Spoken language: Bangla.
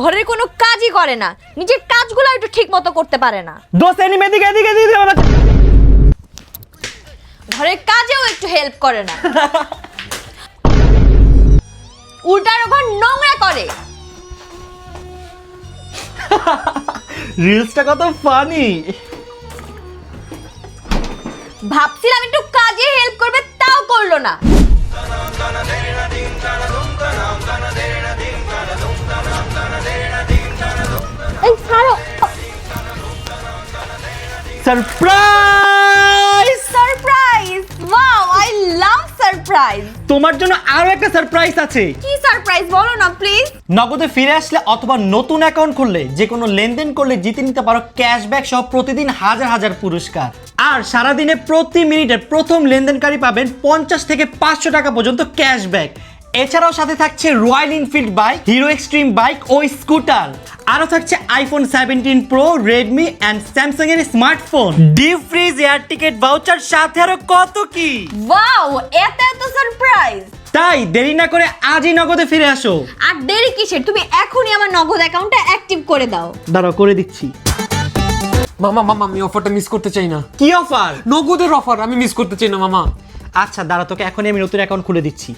ঘরের কোনো কাজই করে না। নিজের কাজগুলো একটু ঠিক মতো করতে পারে না। এনিমে এদিকে এদিকে এদিকে আমার ঘরের কাজেও একটু হেল্প করে না। উল্টার ঘর নোংরা করে। রিলসটা কত ফানি ভাবছিলাম একটু কাজে হেল্প করবে তাও করল না। Surprise surprise wow I love surprise তোমার জন্য আরও একটা সারপ্রাইজ আছে। কি সারপ্রাইজ বলো না প্লিজ নগদে ফিরে আসলে অথবা নতুন অ্যাকাউন্ট খুললে যে কোনো লেনদেন করলে জিতে নিতে পারো ক্যাশব্যাক সহ প্রতিদিন হাজার হাজার পুরস্কার। আর সারাদিনে প্রতি মিনিটে প্রথম লেনদেনকারী পাবেন পঞ্চাশ থেকে পাঁচশো টাকা পর্যন্ত ক্যাশব্যাক এছাড়াও সাথে থাকছে Royal Enfield bike Hero Xtreme bike ও স্কুটার আরও থাকছে iPhone seventeen pro Redmi and Samsung এর smartphone deep fridge air ticket voucher সাথে আরও কত কি? ওয়াও এত এত সারপ্রাইজ তাই দেরি না করে আজই নগদে ফিরে আসো। আর দেরি কিসের? তুমি এখনই আমার নগদ অ্যাকাউন্টটা অ্যাক্টিভ করে দাও। দাঁড়াও করে দিচ্ছি। মামা মামা আমি অফারটা মিস করতে চাই না। কি অফার নগদের অফার আমি মিস করতে চাই না মামা। আচ্ছা দাঁড়া তোকে এখনই আমি নতুন অ্যাকাউন্ট খুলে দিচ্ছি।